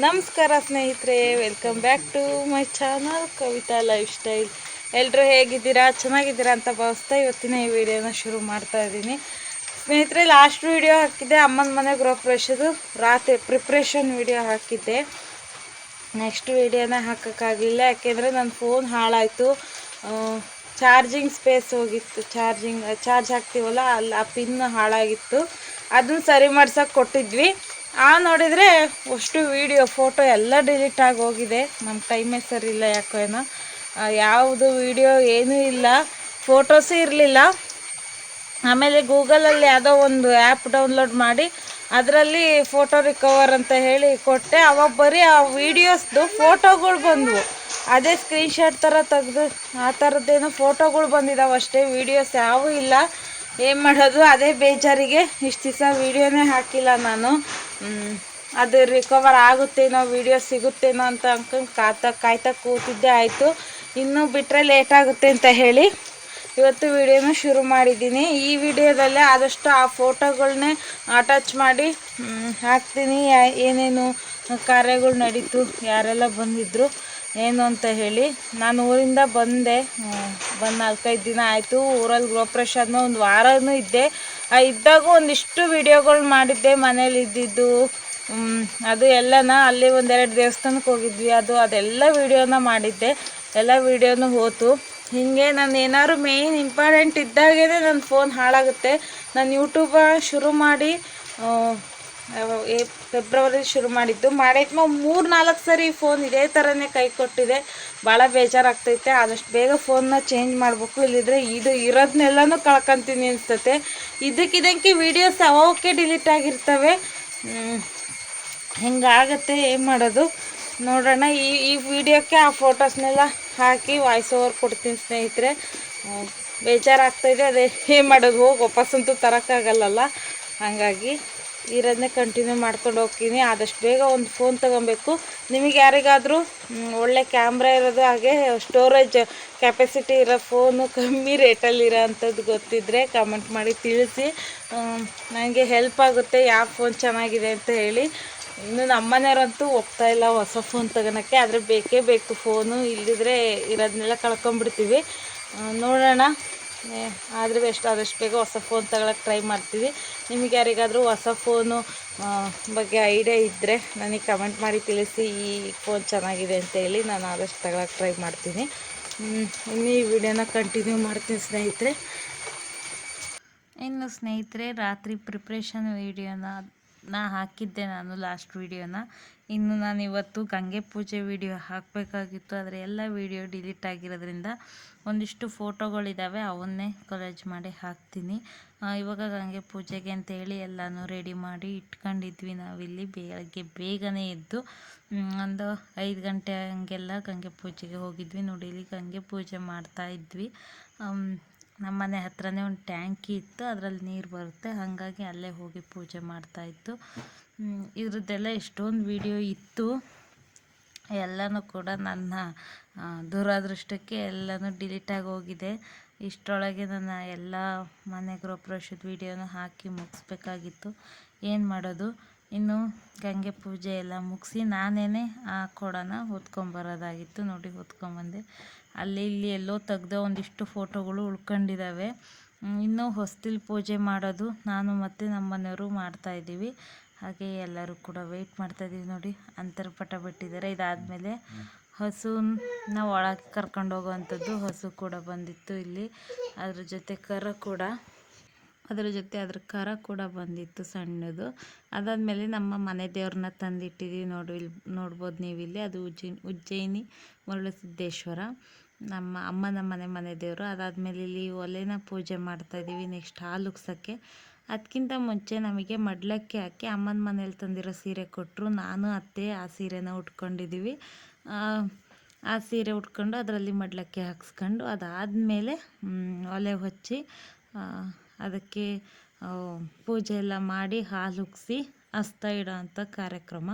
ನಮಸ್ಕಾರ ಸ್ನೇಹಿತರೆ welcome back to my channel Kavitha lifestyle ಎಲ್ಲರೂ ಹೇಗಿದ್ದೀರಾ? ಚೆನ್ನಾಗಿದ್ದೀರಾ ಅಂತ ಭಾವಿಸ್ತಾ ಇವತ್ತಿನ ಈ ವಿಡಿಯೋನ ಶುರು ಮಾಡ್ತಾ ಇದ್ದೀನಿ. ಸ್ನೇಹಿತರೆ ಲಾಸ್ಟ್ ವಿಡಿಯೋ ಹಾಕಿದ್ದೆ, ಅಮ್ಮನ ಮನೆ ಗೃಹಪ್ರವೇಶದ್ದು ರಾತ್ರಿ ಪ್ರಿಪ್ರೇಷನ್ ವಿಡಿಯೋ ಹಾಕಿದ್ದೆ. ನೆಕ್ಸ್ಟ್ ವಿಡಿಯೋನ ಹಾಕೋಕ್ಕಾಗಲಿಲ್ಲ, ಯಾಕೆಂದರೆ ನನ್ನ ಫೋನ್ ಹಾಳಾಯಿತು. ಚಾರ್ಜಿಂಗ್ ಸ್ಪೇಸ್ ಹೋಗಿತ್ತು. ಚಾರ್ಜಿಂಗ್ ಚಾರ್ಜ್ ಹಾಕ್ತೀವಲ್ಲ, ಅಲ್ಲಿ ಆ ಪಿನ್ ಹಾಳಾಗಿತ್ತು. ಅದನ್ನು ಸರಿ ಮಾಡ್ಸೋಕೆ ಕೊಟ್ಟಿದ್ವಿ. ಆ ನೋಡಿದರೆ ಅಷ್ಟು ವೀಡಿಯೋ ಫೋಟೋ ಎಲ್ಲ ಡಿಲೀಟ್ ಆಗಿ ಹೋಗಿದೆ. ನಮ್ಮ ಟೈಮೇ ಸರಿ ಇಲ್ಲ ಯಾಕೋ ಏನೋ. ಯಾವುದು ವೀಡಿಯೋ ಏನೂ ಇಲ್ಲ. ಫೋಟೋಸೂ ಇರಲಿಲ್ಲ. ಆಮೇಲೆ ಗೂಗಲಲ್ಲಿ ಯಾವುದೋ ಒಂದು ಆ್ಯಪ್ ಡೌನ್ಲೋಡ್ ಮಾಡಿ ಅದರಲ್ಲಿ ಫೋಟೋ ರಿಕವರ್ ಅಂತ ಹೇಳಿ ಕೊಟ್ಟೆ. ಅವಾಗ ಬರೀ ಆ ವೀಡಿಯೋಸ್ದು ಫೋಟೋಗಳು ಬಂದವು. ಅದೇ ಸ್ಕ್ರೀನ್ಶಾಟ್ ಥರ ತೆಗೆದು ಆ ಥರದ್ದೇನೋ ಫೋಟೋಗಳು ಬಂದಿದ್ದಾವೆ ಅಷ್ಟೇ. ವೀಡಿಯೋಸ್ ಯಾವೂ ಇಲ್ಲ. ಏನು ಮಾಡೋದು? ಅದೇ ಬೇಜಾರಿಗೆ ಇಷ್ಟು ದಿವಸ ವೀಡಿಯೋನೇ ಹಾಕಿಲ್ಲ ನಾನು. ಅದು ರಿಕವರ್ ಆಗುತ್ತೇನೋ ವೀಡಿಯೋ ಸಿಗುತ್ತೇನೋ ಅಂತ ಅಂದ್ಕೊಂಡು ಕಾಯ್ತಾ ಕಾಯ್ತಾ ಕೂತಿದ್ದೆ, ಆಯಿತು. ಇನ್ನೂ ಬಿಟ್ಟರೆ ಲೇಟ್ ಆಗುತ್ತೆ ಅಂತ ಹೇಳಿ ಇವತ್ತು ವಿಡಿಯೋನ ಶುರು ಮಾಡಿದ್ದೀನಿ. ಈ ವಿಡಿಯೋದಲ್ಲೇ ಆದಷ್ಟು ಆ ಫೋಟೋಗಳನ್ನೇ ಅಟ್ಯಾಚ್ ಮಾಡಿ ಹಾಕ್ತೀನಿ. ಏನೇನು ಕಾರ್ಯಗಳು ನಡೀತು, ಯಾರೆಲ್ಲ ಬಂದಿದ್ದರು ಏನು ಅಂತ ಹೇಳಿ. ನಾನು ಊರಿಂದ ಬಂದೆ ಬಂದು ನಾಲ್ಕೈದು ದಿನ ಆಯಿತು. ಊರಲ್ಲಿ ಗೃಹಪ್ರವೇಶ ಆದ್ಮೇಲೆ ಒಂದು ವಾರನೂ ಇದ್ದೆ. ಇದ್ದಾಗ ಒಂದಿಷ್ಟು ವಿಡಿಯೋಗಳು ಮಾಡಿದ್ದೆ, ಮನೇಲಿ ಇದ್ದಿದ್ದು ಅದು ಎಲ್ಲನ ಅಲ್ಲಿ ಒಂದೆರಡು ದೇವಸ್ಥಾನಕ್ಕೆ ಹೋಗಿದ್ವಿ. ಅದು, ಅದೆಲ್ಲ ವಿಡಿಯೋನ ಮಾಡಿದ್ದೆ. ಎಲ್ಲ ವಿಡಿಯೋನು ಹೋತು. ಹೀಗೆ ನಾನು ಏನಾದ್ರು ಮೇಯ್ನ್ ಇಂಪಾರ್ಟೆಂಟ್ ಇದ್ದಾಗೇ ನನ್ನ ಫೋನ್ ಹಾಳಾಗುತ್ತೆ. ನಾನು ಯೂಟ್ಯೂಬ ಶುರು ಮಾಡಿ ಫೆಬ್ರವರಿ ಶುರು ಮಾಡಿದ್ದು. ಮಾಡಿದ್ಮೇಲೆ ಮೂರು ನಾಲ್ಕು ಸರಿ ಫೋನ್ ಇದೇ ಥರನೇ ಕೈ ಕೊಟ್ಟಿದೆ. ಭಾಳ ಬೇಜಾರಾಗ್ತೈತೆ. ಆದಷ್ಟು ಬೇಗ ಫೋನ್ನ ಚೇಂಜ್ ಮಾಡಬೇಕು. ಇಲ್ಲಿದ್ರೆ ಇದು ಇರೋದನ್ನೆಲ್ಲನೂ ಕಳ್ಕೊಂತೀನಿ ಅನಿಸ್ತತೆ. ಇದಕ್ಕಿದಂಗೆ ವೀಡಿಯೋಸ್ ಅವಕ್ಕೆ ಡಿಲೀಟ್ ಆಗಿರ್ತವೆ. ಹೆಂಗಾಗತ್ತೆ, ಏನು ಮಾಡೋದು? ನೋಡೋಣ. ಈ ಈ ವಿಡಿಯೋಕ್ಕೆ ಆ ಫೋಟೋಸ್ನೆಲ್ಲ ಹಾಕಿ ವಾಯ್ಸ್ ಓವರ್ ಕೊಡ್ತೀನಿ ಸ್ನೇಹಿತರೆ. ಬೇಜಾರಾಗ್ತಾಯಿದೆ ಅದೇ, ಏನು ಮಾಡೋದು? ಹೋಗಿ ವಾಪಸ್ಸಂತೂ ತರೋಕ್ಕಾಗಲ್ಲಲ್ಲ. ಹಾಗಾಗಿ ಇರೋದನ್ನೇ ಕಂಟಿನ್ಯೂ ಮಾಡ್ಕೊಂಡು ಹೋಗ್ತೀನಿ. ಆದಷ್ಟು ಬೇಗ ಒಂದು ಫೋನ್ ತೊಗೊಬೇಕು. ನಿಮಗೆ ಯಾರಿಗಾದರೂ ಒಳ್ಳೆ ಕ್ಯಾಮ್ರಾ ಇರೋದು ಹಾಗೆ ಸ್ಟೋರೇಜ್ ಕೆಪಾಸಿಟಿ ಇರೋ ಫೋನು ಕಮ್ಮಿ ರೇಟಲ್ಲಿ ಇರೋ ಅಂಥದ್ದು ಗೊತ್ತಿದ್ದರೆ ಕಮೆಂಟ್ ಮಾಡಿ ತಿಳಿಸಿ. ನನಗೆ ಹೆಲ್ಪ್ ಆಗುತ್ತೆ. ಯಾವ ಫೋನ್ ಚೆನ್ನಾಗಿದೆ ಅಂತ ಹೇಳಿ. ಇನ್ನು ನಮ್ಮನೆಯವರಂತೂ ಒಪ್ತಾ ಇಲ್ಲ ಹೊಸ ಫೋನ್ ತಗೊಳಕ್ಕೆ. ಆದರೆ ಬೇಕೇ ಬೇಕು ಫೋನು ಇಲ್ಲದಿದ್ರೆ ಇರೋದನ್ನೆಲ್ಲ ಕಳ್ಕೊಂಬಿಡ್ತೀವಿ ನೋಡೋಣ. ಆದರೆ ಎಷ್ಟು ಆದಷ್ಟು ಬೇಗ ಹೊಸ ಫೋನ್ ತಗೊಳಕ್ಕೆ ಟ್ರೈ ಮಾಡ್ತೀವಿ. ನಿಮಗೆ ಯಾರಿಗಾದರೂ ಹೊಸ ಫೋನು ಬಗ್ಗೆ ಐಡಿಯಾ ಇದ್ದರೆ ನನಗೆ ಕಮೆಂಟ್ ಮಾಡಿ ತಿಳಿಸಿ. ಈ ಫೋನ್ ಚೆನ್ನಾಗಿದೆ ಅಂತ ಹೇಳಿ ನಾನು ಆದಷ್ಟು ತಗೊಳಕ್ಕೆ ಟ್ರೈ ಮಾಡ್ತೀನಿ. ಇನ್ನು ಈ ವಿಡಿಯೋನ ಕಂಟಿನ್ಯೂ ಮಾಡ್ತೀನಿ ಸ್ನೇಹಿತರೆ. ಇನ್ನು ಸ್ನೇಹಿತರೆ, ರಾತ್ರಿ ಪ್ರಿಪ್ರೇಷನ್ ವೀಡಿಯೋನ ನಾ ಹಾಕಿದ್ದೆ ನಾನು ಲಾಸ್ಟ್ ವೀಡಿಯೋನ ಇನ್ನು ನಾನು ಇವತ್ತು ಗಂಗೆ ಪೂಜೆ ವಿಡಿಯೋ ಹಾಕಬೇಕಾಗಿತ್ತು. ಆದರೆ ಎಲ್ಲ ವೀಡಿಯೋ ಡಿಲೀಟ್ ಆಗಿರೋದ್ರಿಂದ ಒಂದಿಷ್ಟು ಫೋಟೋಗಳಿದ್ದಾವೆ ಅವನ್ನೇ ಕಲೆಜ್ ಮಾಡಿ ಹಾಕ್ತೀನಿ. ಇವಾಗ ಗಂಗೆ ಪೂಜೆಗೆ ಅಂತೇಳಿ ಎಲ್ಲನೂ ರೆಡಿ ಮಾಡಿ ಇಟ್ಕೊಂಡಿದ್ವಿ ನಾವಿಲ್ಲಿ. ಬೆಳಗ್ಗೆ ಬೇಗನೆ ಎದ್ದು ಒಂದು ಐದು ಗಂಟೆ ಹಂಗೆಲ್ಲ ಗಂಗೆ ಪೂಜೆಗೆ ಹೋಗಿದ್ವಿ. ನೋಡಿ, ಇಲ್ಲಿ ಗಂಗೆ ಪೂಜೆ ಮಾಡ್ತಾ ಇದ್ವಿ. ನಮ್ಮ ಮನೆ ಹತ್ರನೇ ಒಂದು ಟ್ಯಾಂಕಿ ಇತ್ತು, ಅದರಲ್ಲಿ ನೀರು ಬರುತ್ತೆ. ಹಾಗಾಗಿ ಅಲ್ಲೇ ಹೋಗಿ ಪೂಜೆ ಮಾಡ್ತಾ ಇತ್ತು. ಇದ್ರದ್ದೆಲ್ಲ ಎಷ್ಟೊಂದು ವಿಡಿಯೋ ಇತ್ತು. ಎಲ್ಲನೂ ಕೂಡ ನನ್ನ ದುರಾದೃಷ್ಟಕ್ಕೆ ಎಲ್ಲನೂ ಡಿಲೀಟ್ ಆಗಿ ಹೋಗಿದೆ. ಇಷ್ಟರೊಳಗೆ ನನ್ನ ಎಲ್ಲ ಮನೆ ಗೃಹಪ್ರವೇಶದ ವಿಡಿಯೋನ ಹಾಕಿ ಮುಗಿಸ್ಬೇಕಾಗಿತ್ತು. ಏನು ಮಾಡೋದು? ಇನ್ನು ಗಂಗೆ ಪೂಜೆ ಎಲ್ಲ ಮುಗಿಸಿ ನಾನೇನೆ ಆ ಕೊಡನ ಹೊತ್ಕೊಂಬರೋದಾಗಿತ್ತು. ನೋಡಿ ಹೊತ್ಕೊಂಬಂದೆ. ಅಲ್ಲಿ ಇಲ್ಲಿ ಎಲ್ಲೋ ತೆಗ್ದ ಒಂದಿಷ್ಟು ಫೋಟೋಗಳು ಉಳ್ಕೊಂಡಿದ್ದಾವೆ ಇನ್ನು ಹೊಸ್ತಿಲ್ ಪೂಜೆ ಮಾಡೋದು ನಾನು ಮತ್ತು ನಮ್ಮ ಮನೆಯವರು ಮಾಡ್ತಾಯಿದ್ದೀವಿ ಹಾಗೆ ಎಲ್ಲರೂ ಕೂಡ ವೆಯ್ಟ್ ಮಾಡ್ತಾಯಿದ್ದೀವಿ ನೋಡಿ. ಅಂತರ್ಪಟ ಬಿಟ್ಟಿದ್ದಾರೆ. ಇದಾದಮೇಲೆ ನಾವು ಒಳಗೆ ಕರ್ಕೊಂಡು ಹೋಗುವಂಥದ್ದು ಹಸು ಕೂಡ ಬಂದಿತ್ತು ಇಲ್ಲಿ. ಅದ್ರ ಜೊತೆ ಕರ ಕೂಡ ಅದರ ಜೊತೆ ಅದ್ರ ಕರ ಕೂಡ ಬಂದಿತ್ತು ಸಣ್ಣದು. ಅದಾದಮೇಲೆ ನಮ್ಮ ಮನೆ ದೇವ್ರನ್ನ ತಂದಿಟ್ಟಿದ್ದೀವಿ ನೋಡಿ ಇಲ್ಲಿ ನೋಡ್ಬೋದು ನೀವು ಇಲ್ಲಿ ಅದು ಉಜ್ಜಯಿನಿ ಉಜ್ಜಯಿನಿ ಮರುಳಸಿದ್ದೇಶ್ವರ ನಮ್ಮ ಅಮ್ಮನ ಮನೆ ಮನೆ ದೇವರು. ಅದಾದಮೇಲೆ ಇಲ್ಲಿ ಒಲೆನ ಪೂಜೆ ಮಾಡ್ತಾಯಿದ್ದೀವಿ ನೆಕ್ಸ್ಟ್ ಹಾಲು ಉಗ್ಸೋಕ್ಕೆ. ಅದಕ್ಕಿಂತ ಮುಂಚೆ ನಮಗೆ ಮಡ್ಲಕ್ಕಿ ಹಾಕಿ ಅಮ್ಮನ ಮನೇಲಿ ತಂದಿರೋ ಸೀರೆ ಕೊಟ್ಟರು ನಾನು ಅತ್ತೆ ಆ ಸೀರೆನ ಉಟ್ಕೊಂಡಿದ್ದೀವಿ. ಆ, ಸೀರೆ ಉಟ್ಕೊಂಡು ಅದರಲ್ಲಿ ಮಡ್ಲಕ್ಕಿ ಹಾಕ್ಸ್ಕೊಂಡು ಅದಾದಮೇಲೆ ಒಲೆ ಹಚ್ಚಿ ಅದಕ್ಕೆ ಪೂಜೆ ಎಲ್ಲ ಮಾಡಿ ಹಾಲು ಉಗ್ಸಿ ಹಸ್ತ ಇಡೋ ಅಂಥ ಕಾರ್ಯಕ್ರಮ.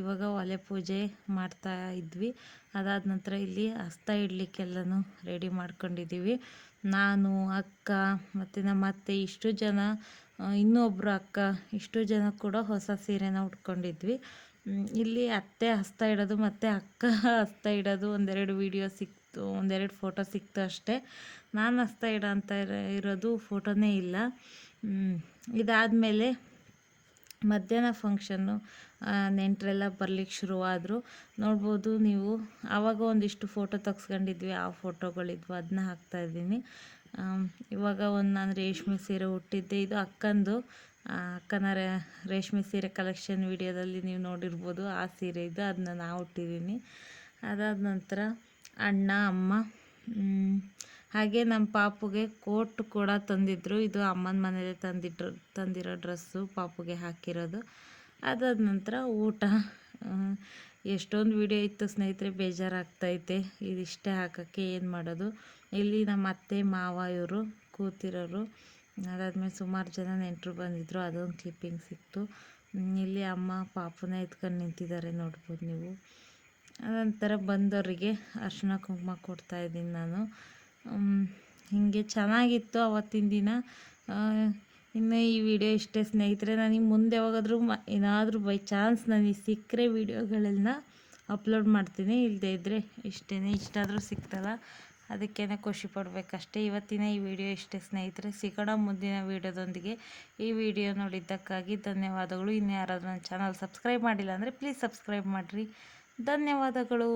ಇವಾಗ ಒಲೆ ಪೂಜೆ ಮಾಡ್ತಾ ಇದ್ವಿ. ಅದಾದ ನಂತರ ಇಲ್ಲಿ ಹಸ್ತ ಇಡಲಿಕ್ಕೆಲ್ಲನೂ ರೆಡಿ ಮಾಡ್ಕೊಂಡಿದ್ದೀವಿ ನಾನು, ಅಕ್ಕ ಮತ್ತು ನಮ್ಮ ಅತ್ತೆ ಇಷ್ಟು ಜನ ಇನ್ನೊಬ್ಬರು ಅಕ್ಕ ಇಷ್ಟು ಜನ ಕೂಡ ಹೊಸ ಸೀರೆನ ಉಟ್ಕೊಂಡಿದ್ವಿ. ಇಲ್ಲಿ ಅತ್ತೆ ಹಸ್ತ ಇಡೋದು ಮತ್ತು ಅಕ್ಕ ಹಸ್ತ ಇಡೋದು ಒಂದೆರಡು ವಿಡಿಯೋ ಸಿಕ್ತು. ಒಂದೆರಡು ಫೋಟೋ ಸಿಕ್ತು ಅಷ್ಟೇ. ನಾನು ಹಸ್ತ ಇಡೋ ಇರೋದು ಫೋಟೋನೇ ಇಲ್ಲ. ಇದಾದಮೇಲೆ ಮಧ್ಯಾಹ್ನ ಫಂಕ್ಷನ್ನು ನೆಂಟರೆಲ್ಲ ಬರ್ಲಿಕ್ಕೆ ಶುರುವಾದರು. ನೋಡ್ಬೋದು ನೀವು ಆವಾಗ ಒಂದಿಷ್ಟು ಫೋಟೋ ತೆಗ್ಸ್ಕೊಂಡಿದ್ವಿ, ಆ ಫೋಟೋಗಳಿದ್ವು ಅದನ್ನ ಹಾಕ್ತಾಯಿದ್ದೀನಿ ಇವಾಗ ಒಂದು ನಾನು ರೇಷ್ಮೆ ಸೀರೆ ಹುಟ್ಟಿದ್ದೆ ಇದು ಅಕ್ಕಂದು. ಅಕ್ಕನ ರೇಷ್ಮೆ ಸೀರೆ ಕಲೆಕ್ಷನ್ ವಿಡಿಯೋದಲ್ಲಿ ನೀವು ನೋಡಿರ್ಬೋದು, ಆ ಸೀರೆ ಇದು ಅದನ್ನ ನಾ ಹುಟ್ಟಿದ್ದೀನಿ ಅದಾದ ನಂತರ ಅಣ್ಣ, ಅಮ್ಮ ಹಾಗೆ ನಮ್ಮ ಪಾಪುಗೆ ಕೋಟ್ ಕೂಡ ತಂದಿದ್ದರು ಇದು ಅಮ್ಮನ ಮನೇಲಿ ತಂದಿದ್ರು, ತಂದಿರೋ ಡ್ರೆಸ್ಸು ಪಾಪುಗೆ ಹಾಕಿರೋದು. ಅದಾದ ನಂತರ ಊಟ. ಎಷ್ಟೊಂದು ವಿಡಿಯೋ ಇತ್ತು ಸ್ನೇಹಿತರೆ, ಬೇಜಾರಾಗ್ತೈತೆ. ಇದಿಷ್ಟೇ ಹಾಕೋಕ್ಕೆ ಏನು ಮಾಡೋದು? ಇಲ್ಲಿ ನಮ್ಮ ಅತ್ತೆ, ಮಾವ, ಇವರು ಕೂತಿರೋರು. ಅದಾದಮೇಲೆ ಸುಮಾರು ಜನ ನೆಂಟರು ಬಂದಿದ್ದರು ಅದೊಂದು ಕ್ಲಿಪ್ಪಿಂಗ್ ಸಿಕ್ತು. ಇಲ್ಲಿ ಅಮ್ಮ ಪಾಪುನ ಎತ್ಕೊಂಡು ನಿಂತಿದ್ದಾರೆ ನೋಡ್ಬೋದು ನೀವು. ಅನಂತರ ಬಂದವರಿಗೆ ಅರ್ಶಿನ ಕುಂಕುಮ ಕೊಡ್ತಾ ಇದ್ದೀನಿ ನಾನು. ಹೀಗೆ ಚೆನ್ನಾಗಿತ್ತು ಅವತ್ತಿನ ದಿನ. ಇನ್ನು ಈ ವಿಡಿಯೋ ಇಷ್ಟೇ ಸ್ನೇಹಿತರೆ ನನಗೆ ಮುಂದೆ ಯಾವಾಗಾದರೂ ಮ, ಏನಾದರೂ ಬೈ ಚಾನ್ಸ್ ನನಗೆ ಸಿಕ್ಕರೆ ವಿಡಿಯೋಗಳನ್ನ ಅಪ್ಲೋಡ್ ಮಾಡ್ತೀನಿ. ಇಲ್ಲದೇ ಇದ್ದರೆ ಇಷ್ಟೇ ಇಷ್ಟಾದರೂ ಸಿಕ್ತಲ್ಲ, ಅದಕ್ಕೇನೆ ಖುಷಿ ಪಡಬೇಕಷ್ಟೇ. ಇವತ್ತಿನ ಈ ವಿಡಿಯೋ ಇಷ್ಟೇ ಸ್ನೇಹಿತರೆ, ಸಿಗೋಣ ಮುಂದಿನ ವಿಡಿಯೋದೊಂದಿಗೆ. ಈ ವಿಡಿಯೋ ನೋಡಿದ್ದಕ್ಕಾಗಿ ಧನ್ಯವಾದಗಳು. ಇನ್ನು ಯಾರಾದರೂ ನನ್ನ ಚಾನಲ್ ಸಬ್ಸ್ಕ್ರೈಬ್ ಮಾಡಿಲ್ಲ ಅಂದರೆ ಪ್ಲೀಸ್ ಸಬ್ಸ್ಕ್ರೈಬ್ ಮಾಡಿರಿ. ಧನ್ಯವಾದಗಳು.